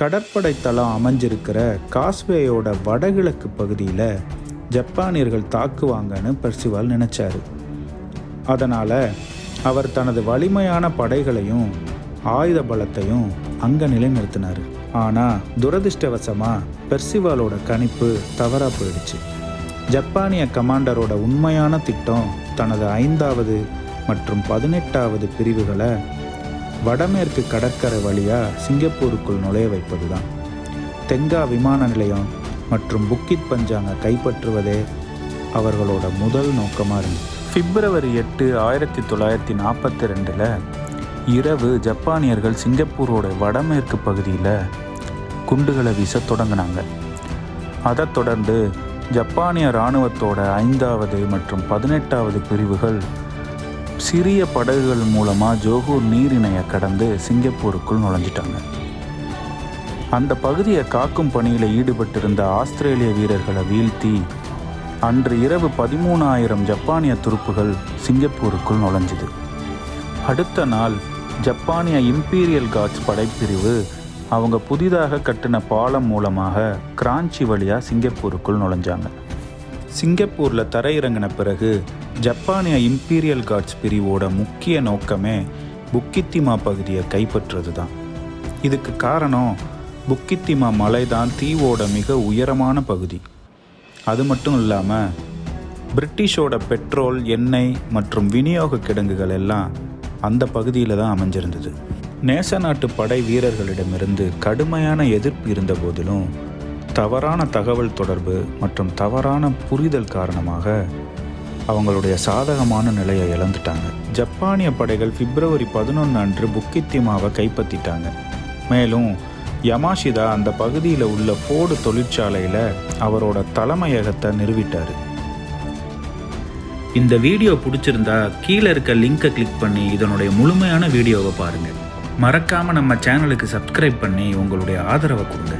கடற்படை தளம் அமைஞ்சிருக்கிற காஸ்வேயோட வடகிழக்கு பகுதியில் ஜப்பானியர்கள் தாக்குவாங்கன்னு பெர்சிவால் நினைச்சாரு. அதனால் அவர் தனது வலிமையான படைகளையும் ஆயுத பலத்தையும் அங்கே நிலைநிறுத்தினார். ஆனால் துரதிர்ஷ்டவசமாக பெர்சிவாலோட கணிப்பு தவறாக போயிடுச்சு. ஜப்பானிய கமாண்டரோட உண்மையான திட்டம் தனது ஐந்தாவது மற்றும் பதினெட்டாவது பிரிவுகளை வடமேற்கு கடற்கரை வழியாக சிங்கப்பூருக்குள் நுழைய வைப்பது தான் தெங்கா விமான நிலையம் மற்றும் புக்கித் பஞ்சாங்க கைப்பற்றுவதே அவர்களோட முதல் நோக்கமாக இருந்தது. பிப்ரவரி எட்டு ஆயிரத்தி தொள்ளாயிரத்தி நாற்பத்தி ரெண்டில் இரவு ஜப்பானியர்கள் சிங்கப்பூரோட வடமேற்கு பகுதியில் குண்டுகளை வீச தொடங்கினாங்க. அதைத் தொடர்ந்து ஜப்பானிய இராணுவத்தோட ஐந்தாவது மற்றும் பதினெட்டாவது பிரிவுகள் சிறிய படகுகள் மூலமாக ஜோகூர் நீரிணையை கடந்து சிங்கப்பூருக்குள் நுழைஞ்சிட்டாங்க. அந்த பகுதியை காக்கும் பணியில் ஈடுபட்டிருந்த ஆஸ்திரேலிய வீரர்களை வீழ்த்தி அன்று இரவு பதிமூணாயிரம் ஜப்பானிய துருப்புகள் சிங்கப்பூருக்குள் நுழைஞ்சுது. அடுத்த நாள் ஜப்பானிய இம்பீரியல் காட்ஸ் படைப்பிரிவு அவங்க புதிதாக கட்டின பாலம் மூலமாக கிராஞ்சி வழியாக சிங்கப்பூருக்குள் நுழைஞ்சாங்க. சிங்கப்பூரில் தரையிறங்கின பிறகு ஜப்பானிய இம்பீரியல் கார்ட்ஸ் பிரிவோட முக்கிய நோக்கமே புக்கித்திமா பகுதியை கைப்பற்றுறது தான் இதுக்கு காரணம் புக்கித்திமா மலை தான் தீவோட மிக உயரமான பகுதி. அது மட்டும் இல்லாமல் பிரிட்டிஷோட பெட்ரோல் எண்ணெய் மற்றும் விநியோக கிடங்குகள் எல்லாம் அந்த பகுதியில் தான் அமைஞ்சிருந்தது. நேச நாட்டு படை வீரர்களிடமிருந்து கடுமையான எதிர்ப்பு இருந்த போதிலும் தவறான தகவல் தொடர்பு மற்றும் தவறான புரிதல் காரணமாக அவங்களுடைய சாதகமான நிலையை இழந்துட்டாங்க. ஜப்பானிய படைகள் பிப்ரவரி பதினொன்று அன்று புக்கித்திமாவை கைப்பற்றிட்டாங்க. மேலும் யமாஷிதா அந்த பகுதியில் உள்ள ஃபோர்டு தொழிற்சாலையில் அவரோட தலைமையகத்தை நிறுவிட்டார். இந்த வீடியோ பிடிச்சிருந்தா கீழே இருக்க லிங்கை கிளிக் பண்ணி இதனுடைய முழுமையான வீடியோவை பாருங்கள் மறக்காமல் நம்ம சேனலுக்கு சப்ஸ்கிரைப் பண்ணி உங்களுடைய ஆதரவை கொடுங்க.